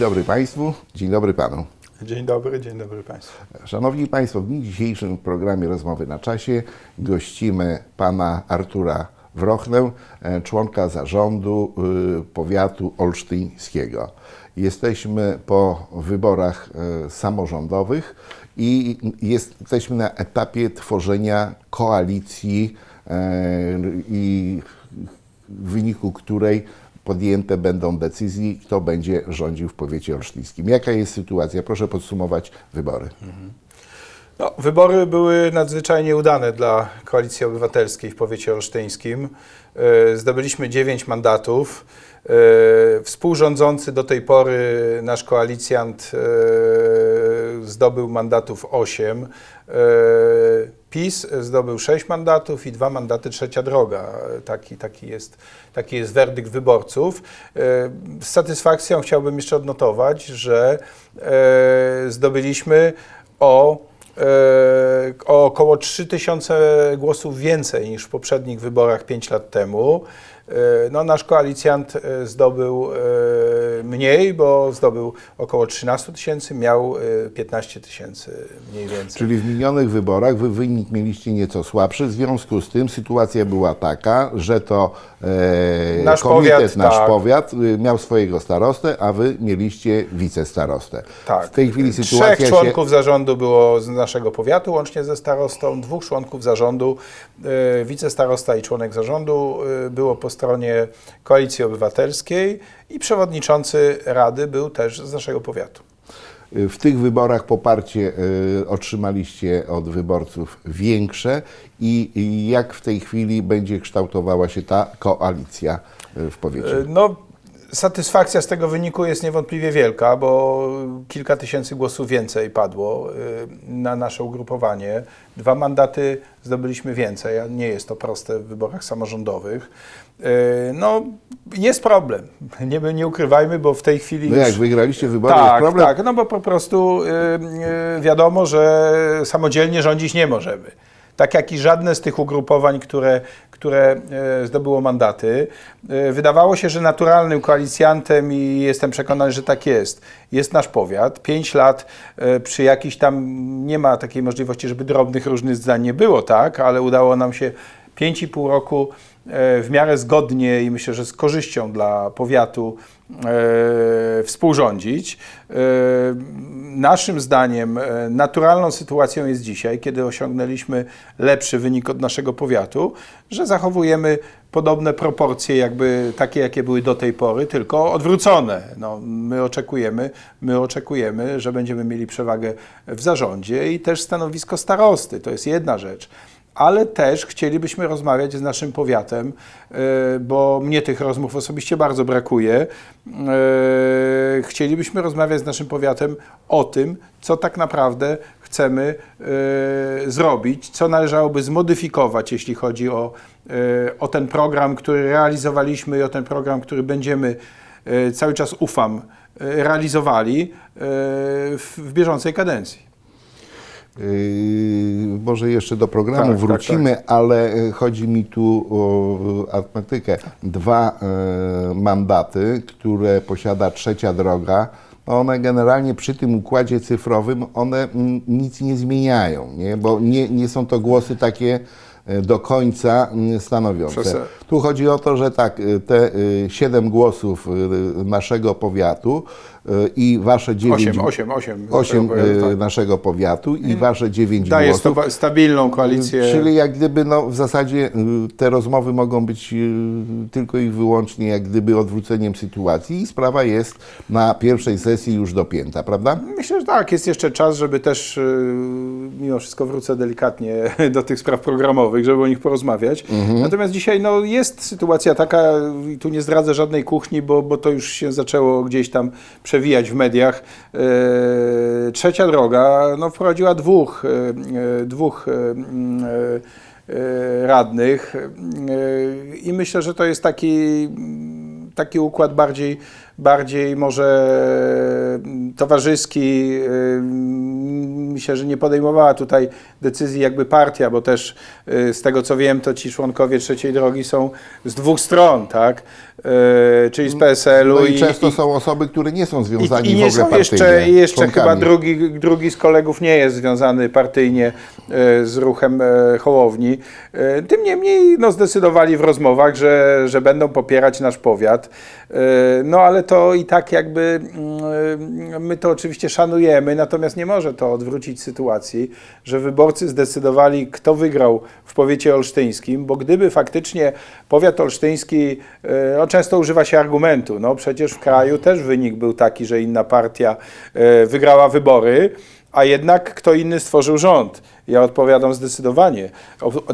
dobry Państwu, dzień dobry Panu. Dzień dobry, dzień dobry Państwu. Szanowni Państwo, w dniu dzisiejszym w programie Rozmowy na Czasie gościmy Pana Artura Wrochnę, e, członka zarządu y, powiatu olsztyńskiego. Jesteśmy po wyborach e, samorządowych i jesteśmy na etapie tworzenia koalicji e, i w wyniku której podjęte będą decyzje, kto będzie rządził w powiecie olsztyńskim. Jaka jest sytuacja? Proszę podsumować wybory. No, wybory były nadzwyczajnie udane dla Koalicji Obywatelskiej w powiecie olsztyńskim. E, Zdobyliśmy 9 mandatów. E, Współrządzący do tej pory nasz koalicjant e, zdobył mandatów 8. E, PiS zdobył 6 mandatów i dwa mandaty Trzecia Droga. Taki, taki, jest, taki jest werdykt wyborców. Z satysfakcją chciałbym jeszcze odnotować, że zdobyliśmy o o około 3000 głosów więcej niż w poprzednich wyborach 5 lat temu. E, No, nasz koalicjant e, zdobył e, mniej, bo zdobył około 13 tysięcy, miał e, 15 tysięcy mniej więcej. Czyli w minionych wyborach wy wynik mieliście nieco słabszy. W związku z tym sytuacja była taka, że to e, Nasz komitet, powiat, nasz tak. powiat miał swojego starostę, a wy mieliście wicestarostę. Tak. W tej chwili sytuacja Trzech się... członków zarządu było z naszego powiatu, łącznie ze starostą, dwóch członków zarządu, e, wicestarosta i członek zarządu e, było po stronie Koalicji Obywatelskiej i przewodniczący rady był też z naszego powiatu. W tych wyborach poparcie y, otrzymaliście od wyborców większe i, jak w tej chwili będzie kształtowała się ta koalicja y, w powiecie? E, No, satysfakcja z tego wyniku jest niewątpliwie wielka, bo kilka tysięcy głosów więcej padło e, na nasze ugrupowanie. Dwa mandaty zdobyliśmy więcej, a nie jest to proste w wyborach samorządowych. E, No, jest problem. Nie, nie ukrywajmy, bo w tej chwili. No już- jak wygraliście wybory, tak, jest problem? tak, no bo po prostu y, y, wiadomo, że samodzielnie rządzić nie możemy. Tak jak i żadne z tych ugrupowań, które, które y, zdobyło mandaty. Y, wydawało się, że naturalnym koalicjantem i jestem przekonany, że tak jest, jest nasz powiat. Pięć lat y, przy jakiś tam, nie ma takiej możliwości, żeby drobnych różnych zdań nie było, tak, ale udało nam się pięć i pół roku e, w miarę zgodnie i myślę, że z korzyścią dla powiatu e, współrządzić. E, Naszym zdaniem e, naturalną sytuacją jest dzisiaj, kiedy osiągnęliśmy lepszy wynik od naszego powiatu, że zachowujemy podobne proporcje, jakby takie, jakie były do tej pory, tylko odwrócone. No, my oczekujemy, my oczekujemy, że będziemy mieli przewagę w zarządzie i też stanowisko starosty. To jest jedna rzecz ale też chcielibyśmy rozmawiać z naszym powiatem, e, bo mnie tych rozmów osobiście bardzo brakuje. E, Chcielibyśmy rozmawiać z naszym powiatem o tym, co tak naprawdę chcemy e, zrobić, co należałoby zmodyfikować, jeśli chodzi o, o ten program, który realizowaliśmy i o ten program, który będziemy cały czas ufam realizowali w, bieżącej kadencji. Może jeszcze do programu Tak, tak, wrócimy, ale y, chodzi mi tu o arytmetykę. Dwa y, mandaty, które posiada trzecia droga, no one generalnie przy tym układzie cyfrowym, one mm, nic nie zmieniają, nie? bo nie, nie są to głosy takie y, do końca mm, stanowiące. Tu chodzi o to, że tak, te siedem głosów naszego powiatu i wasze dziewięć... Osiem, osiem, osiem. Osiem Tak. naszego powiatu i wasze dziewięć Daje głosów. sta- stabilną koalicję. Czyli jak gdyby no, w zasadzie te rozmowy mogą być tylko i wyłącznie jak gdyby odwróceniem sytuacji i sprawa jest na pierwszej sesji już dopięta, prawda? Myślę, że tak, jest jeszcze czas, żeby też, mimo wszystko wrócę delikatnie do tych spraw programowych, żeby o nich porozmawiać. Natomiast dzisiaj no, jest sytuacja taka, i tu nie zdradzę żadnej kuchni, bo, bo to już się zaczęło gdzieś tam przewijać w mediach. E, trzecia droga no, wprowadziła dwóch, e, e, dwóch radnych i myślę, że to jest taki taki układ bardziej, bardziej może mm, towarzyski. y, Myślę, że nie podejmowała tutaj decyzji jakby partia, bo też y, z tego co wiem, to ci członkowie trzeciej drogi są z dwóch stron, tak? Y, Czyli z PSL-u No i często są osoby, które nie są związani i, i nie w ogóle są jeszcze, partyjnie, i jeszcze członkami. chyba drugi, drugi z kolegów nie jest związany partyjnie z ruchem e, Hołowni. Tym niemniej no, zdecydowali w rozmowach, że, że będą popierać nasz powiat. No ale to i tak jakby mm, my to oczywiście szanujemy, natomiast nie może to odwrócić sytuacji, że wyborcy zdecydowali, kto wygrał w powiecie olsztyńskim, bo gdyby faktycznie powiat olsztyński, no często używa się argumentu, no przecież w kraju też wynik był taki, że inna partia e, wygrała wybory, a jednak kto inny stworzył rząd. Ja odpowiadam zdecydowanie.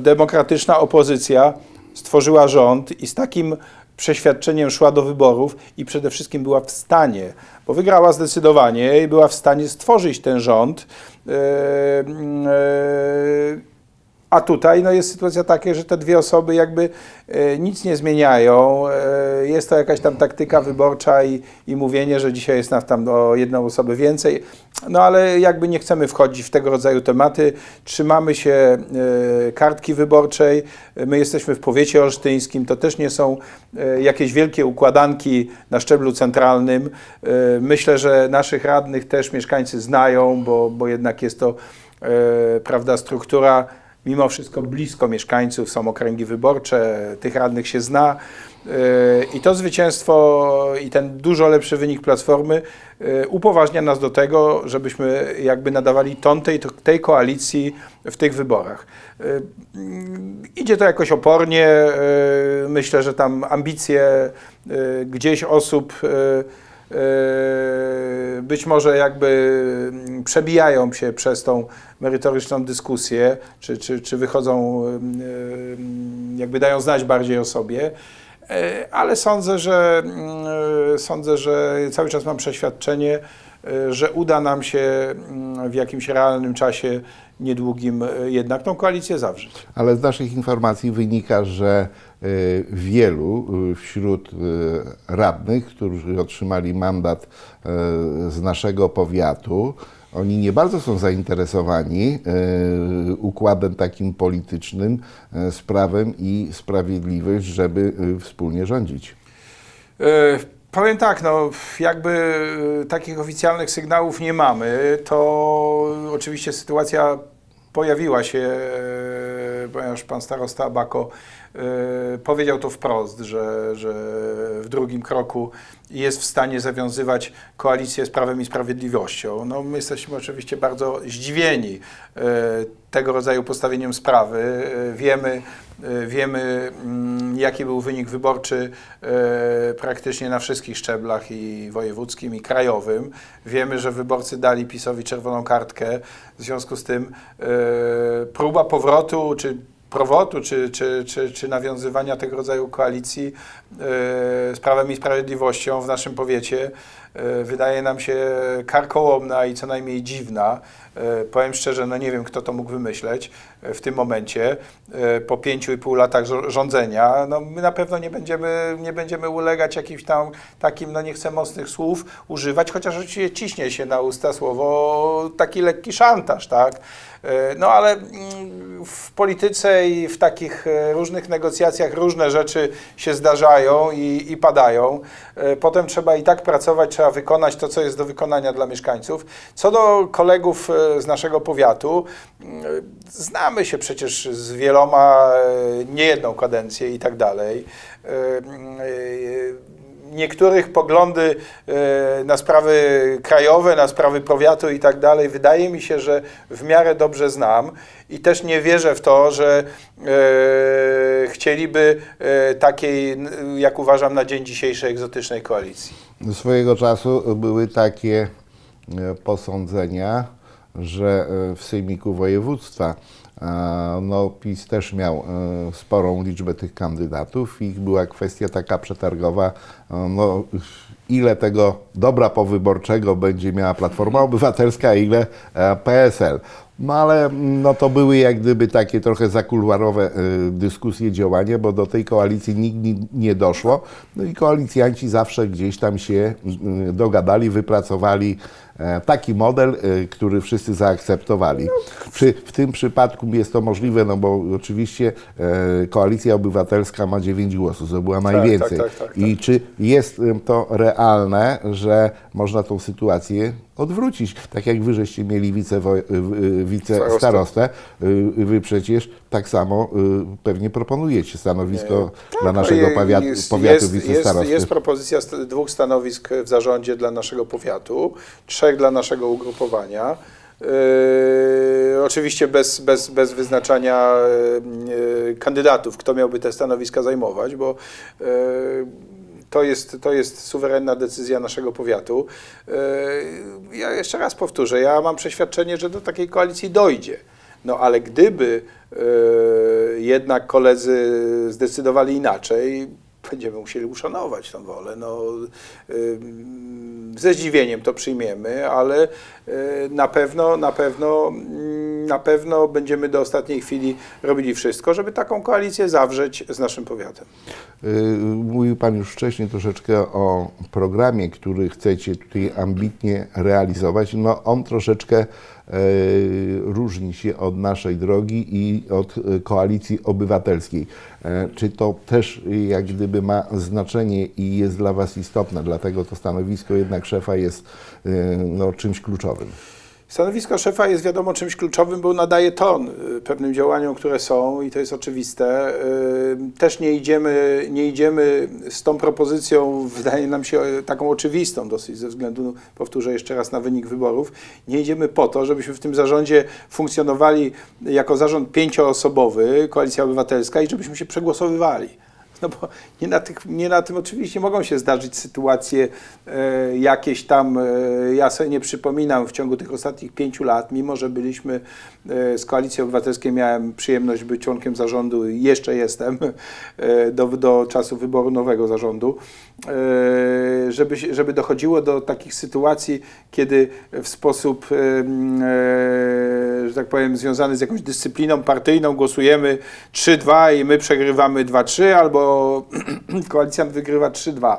Demokratyczna opozycja stworzyła rząd i z takim przeświadczeniem szła do wyborów i przede wszystkim była w stanie, bo wygrała zdecydowanie i była w stanie stworzyć ten rząd. E, e, a tutaj no, jest sytuacja taka, że te dwie osoby jakby e, nic nie zmieniają. E, jest to jakaś tam taktyka wyborcza i, i mówienie, że dzisiaj jest nas tam o jedną osobę więcej. No ale jakby nie chcemy wchodzić w tego rodzaju tematy. Trzymamy się e, kartki wyborczej. My jesteśmy w powiecie olsztyńskim. To też nie są e, jakieś wielkie układanki na szczeblu centralnym. E, myślę, że naszych radnych też mieszkańcy znają, bo, bo jednak jest to e, prawda, struktura mimo wszystko blisko mieszkańców, są okręgi wyborcze, tych radnych się zna. Yy, I to zwycięstwo i ten dużo lepszy wynik Platformy yy, upoważnia nas do tego, żebyśmy jakby nadawali ton tej, tej koalicji w tych wyborach. Mm, Idzie to jakoś opornie. Myślę, że tam ambicje gdzieś osób być może jakby mm, przebijają się przez tą merytoryczną dyskusję, czy, czy, czy wychodzą, yy, jakby dają znać bardziej o sobie. Yy, Ale sądzę, że yy, sądzę, że cały czas mam przeświadczenie, yy, że uda nam się yy, w jakimś realnym czasie niedługim yy, jednak tą koalicję zawrzeć. Ale z naszych informacji wynika, że wielu y, wśród y, radnych, którzy otrzymali mandat z naszego powiatu, oni nie bardzo są zainteresowani układem takim politycznym, z prawem i sprawiedliwość, żeby wspólnie rządzić. E, Powiem tak, no jakby e, takich oficjalnych sygnałów nie mamy, to oczywiście sytuacja pojawiła się, e, ponieważ pan starosta Abako e, powiedział to wprost, że, że w drugim kroku jest w stanie zawiązywać koalicję z Prawem i Sprawiedliwością. No, my jesteśmy oczywiście bardzo zdziwieni e, tego rodzaju postawieniem sprawy. E, Wiemy, wiemy mm, jaki był wynik wyborczy praktycznie na wszystkich szczeblach i wojewódzkim i krajowym. Wiemy, że wyborcy dali PiSowi czerwoną kartkę. W związku z tym próba powrotu czy prowotu czy, czy, czy, czy nawiązywania tego rodzaju koalicji e, z Prawem i Sprawiedliwością w naszym powiecie e, wydaje nam się karkołomna i co najmniej dziwna. E, Powiem szczerze, no nie wiem, kto to mógł wymyśleć e, w tym momencie, e, po pięciu i pół latach rządzenia. No my na pewno nie będziemy, nie będziemy ulegać jakimś tam takim, no nie chcę mocnych słów używać, chociaż oczywiście ciśnie się na usta słowo taki lekki szantaż, tak? No ale mm, w polityce i w takich różnych negocjacjach różne rzeczy się zdarzają i, i padają. Potem trzeba i tak pracować, trzeba wykonać to, co jest do wykonania dla mieszkańców. Co do kolegów z naszego powiatu, mm, znamy się przecież z wieloma, e, nie jedną kadencję i tak dalej. E, e, niektórych poglądy na sprawy krajowe, na sprawy powiatu i tak dalej, wydaje mi się, że w miarę dobrze znam i też nie wierzę w to, że chcieliby takiej, jak uważam na dzień dzisiejszy, egzotycznej koalicji. Swojego czasu były takie posądzenia, że e, w Sejmiku Województwa e, no, PiS też miał e, sporą liczbę tych kandydatów i była kwestia taka przetargowa, no, ile tego dobra powyborczego będzie miała Platforma Obywatelska, ile PSL. No ale no, to były jak gdyby takie trochę zakuluarowe y, dyskusje, działania, bo do tej koalicji nikt ni- nie doszło. No i koalicjanci zawsze gdzieś tam się dogadali, wypracowali taki model, y, który wszyscy zaakceptowali. Przy, w tym przypadku jest to możliwe, no bo oczywiście e, Koalicja Obywatelska ma 9 głosów, to była najwięcej. tak, tak, tak. I czy jest to realne, że można tą sytuację odwrócić? Tak jak wy żeście mieli wicestarostę, y, wy przecież tak samo pewnie proponujecie stanowisko dla naszego No powiatu, jest, powiatu jest, wicestarosty. jest, jest propozycja dwóch stanowisk w zarządzie dla naszego powiatu, trzech dla naszego ugrupowania. Yy, oczywiście bez, bez, bez wyznaczania yy, kandydatów, kto miałby te stanowiska zajmować, bo yy, to jest, to jest suwerenna decyzja naszego powiatu. Yy, Ja jeszcze raz powtórzę, ja mam przeświadczenie, że do takiej koalicji dojdzie. No ale gdyby e, jednak koledzy zdecydowali inaczej, będziemy musieli uszanować tą wolę. No, ze zdziwieniem to przyjmiemy, ale e, na pewno, na pewno, mm, na pewno będziemy do ostatniej chwili robili wszystko, żeby taką koalicję zawrzeć z naszym powiatem. Y, Mówił Pan już wcześniej troszeczkę o programie, który chcecie tutaj ambitnie realizować. No on troszeczkę różni się od naszej drogi i od e, koalicji obywatelskiej. E, Czy to też jak gdyby ma znaczenie i jest dla Was istotne, dlatego to stanowisko jednak szefa jest e, no, czymś kluczowym. Stanowisko szefa jest wiadomo czymś kluczowym, bo nadaje ton y, pewnym działaniom, które są i to jest oczywiste. Y, Też nie idziemy, nie idziemy z tą propozycją, wydaje nam się taką oczywistą dosyć ze względu, powtórzę jeszcze raz, na wynik wyborów. Nie idziemy po to, żebyśmy w tym zarządzie funkcjonowali jako zarząd pięcioosobowy, Koalicja Obywatelska i żebyśmy się przegłosowywali. No bo nie na, tych, nie na tym oczywiście mogą się zdarzyć sytuacje e, jakieś tam, e, ja sobie nie przypominam w ciągu tych ostatnich pięciu lat, mimo że byliśmy e, z Koalicji Obywatelskiej, miałem przyjemność być członkiem zarządu jeszcze jestem e, do, do czasu wyboru nowego zarządu, żeby, się- żeby dochodziło do takich sytuacji, kiedy w sposób, e, e, że tak powiem, związany z jakąś dyscypliną partyjną głosujemy 3-2 i my przegrywamy 2-3, albo koalicjant wygrywa 3-2.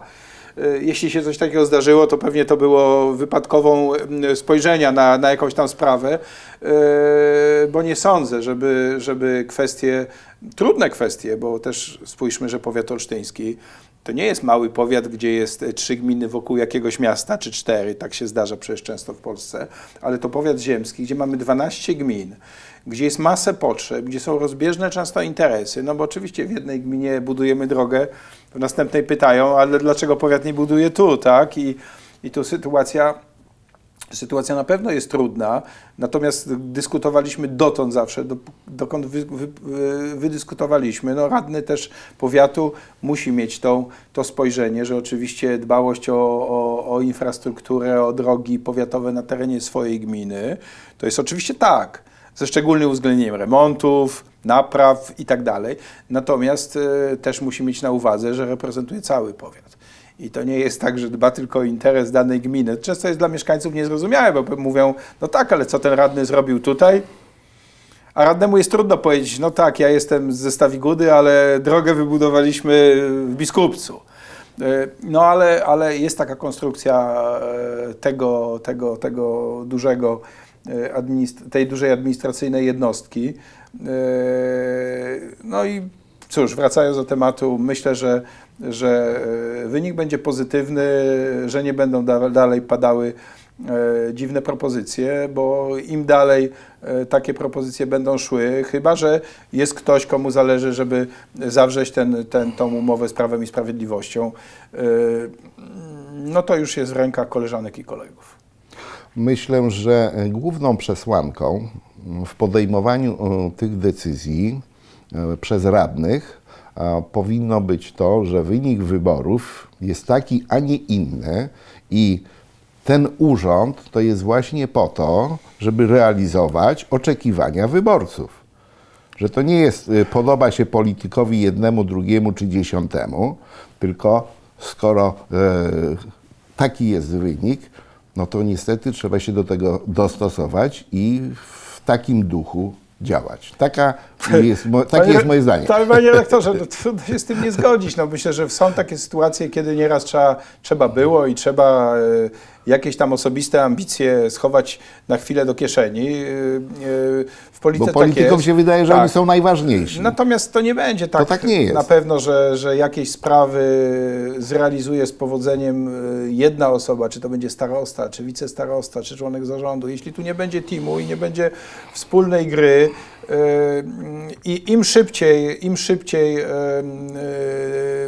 E, Jeśli się coś takiego zdarzyło, to pewnie to było wypadkową spojrzenia na, na jakąś tam sprawę, e, bo nie sądzę, żeby, żeby kwestie, trudne kwestie, bo też spójrzmy, że powiat olsztyński to nie jest mały powiat, gdzie jest e, trzy gminy wokół jakiegoś miasta, czy cztery, tak się zdarza przecież często w Polsce, ale to powiat ziemski, gdzie mamy 12 gmin, gdzie jest masę potrzeb, gdzie są rozbieżne często interesy, no bo oczywiście w jednej gminie budujemy drogę, w następnej pytają, ale dlaczego powiat nie buduje tu, tak? I, i tu sytuacja Sytuacja na pewno jest trudna, natomiast dyskutowaliśmy dotąd zawsze, do, dokąd wy, wy, wy- wydyskutowaliśmy. No, radny też powiatu musi mieć tą, to spojrzenie, że oczywiście dbałość o, o, o infrastrukturę, o drogi powiatowe na terenie swojej gminy, to jest oczywiście tak, ze szczególnym uwzględnieniem remontów, napraw i tak. Natomiast e, też musi mieć na uwadze, że reprezentuje cały powiat. I to nie jest tak, że dba tylko o interes danej gminy. Często jest dla mieszkańców niezrozumiałe, bo mówią, no tak, ale co ten radny zrobił tutaj? A radnemu jest trudno powiedzieć, no tak, ja jestem ze Stawigudy, ale drogę wybudowaliśmy w Biskupcu. E, No ale, ale jest taka konstrukcja e, tego, tego, tego dużego, e, tej dużej administracyjnej jednostki. No i cóż, wracając do tematu, myślę, że, że e, wynik będzie pozytywny, że nie będą da- dalej padały e, dziwne propozycje, bo im dalej e, takie propozycje będą szły, chyba że jest ktoś, komu zależy, żeby zawrzeć ten, ten, tą umowę z Prawem i Sprawiedliwością, e, no to już jest w rękach koleżanek i kolegów. Myślę, że e, główną przesłanką w podejmowaniu e, tych decyzji przez radnych powinno być to, że wynik wyborów jest taki, a nie inny i ten urząd to jest właśnie po to, żeby realizować oczekiwania wyborców. Że to nie jest y, podoba się politykowi jednemu, drugiemu czy dziesiątemu, tylko skoro e, taki jest wynik, no to niestety trzeba się do tego dostosować i w takim duchu działać. Taka jest, mo, takie Panie- jest moje zdanie. Tak, panie rektorze, no, trudno się z tym nie zgodzić. No, myślę, że są takie sytuacje, kiedy nieraz trzeba, trzeba było i trzeba e, jakieś tam osobiste ambicje schować na chwilę do kieszeni. E, e, w polityce Bo tak politykom jest. się wydaje, że Tak. oni są najważniejsi. Natomiast to nie będzie tak, tak nie jest. na pewno, że, że jakieś sprawy zrealizuje z powodzeniem y, jedna osoba, czy to będzie starosta, czy wicestarosta, czy członek zarządu. Jeśli tu nie będzie teamu i nie będzie wspólnej gry y, i im szybciej, im szybciej y,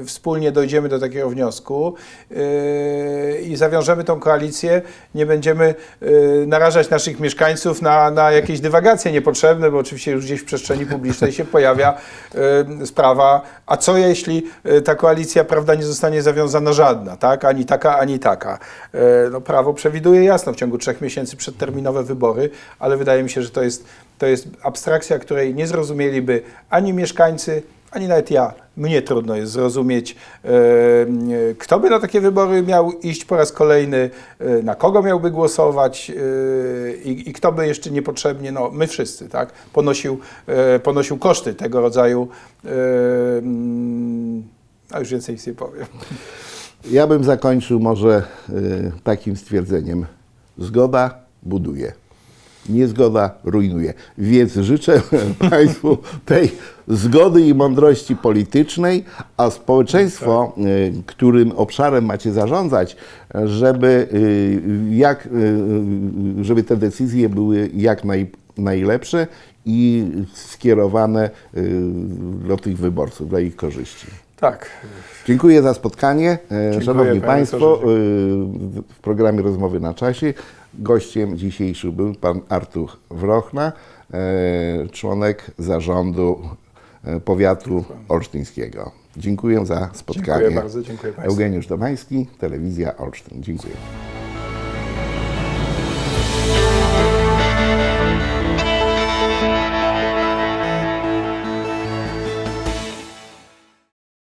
y, wspólnie dojdziemy do takiego wniosku y, i zawiążemy tą koalicję, nie będziemy y, narażać naszych mieszkańców na, na jakieś dywagacje niepotrzebne, bo oczywiście już gdzieś w przestrzeni publicznej się pojawia y, sprawa, a co jeśli y, ta koalicja prawda, nie zostanie zawiązana żadna, tak? ani taka, ani taka. No, prawo przewiduje jasno w ciągu trzech miesięcy przedterminowe wybory, ale wydaje mi się, że to jest, to jest abstrakcja, której nie zrozumieliby ani mieszkańcy, ani nawet ja. Mnie trudno jest zrozumieć, e, e, kto by na takie wybory miał iść po raz kolejny, e, na kogo miałby głosować i, i kto by jeszcze niepotrzebnie, no my wszyscy, tak, ponosił, ponosił koszty tego rodzaju, mm, a już więcej nic nie powiem. Ja bym zakończył może takim stwierdzeniem. Zgoda buduje. Niezgoda rujnuje. Więc życzę Państwu tej zgody i mądrości politycznej, a społeczeństwo, y, którym obszarem macie zarządzać, żeby, y, jak, y, żeby te decyzje były jak naj, najlepsze i skierowane do tych wyborców, dla ich korzyści. Tak, Dziękuję za spotkanie. E, Dziękuję, Szanowni Państwo, w programie Rozmowy na czasie gościem dzisiejszym był pan Artur Wrochna, e, członek zarządu e, powiatu olsztyńskiego. Dziękuję za spotkanie. dziękuję bardzo, dziękuję Państwu. Eugeniusz Domański, Telewizja Olsztyn. Dziękuję.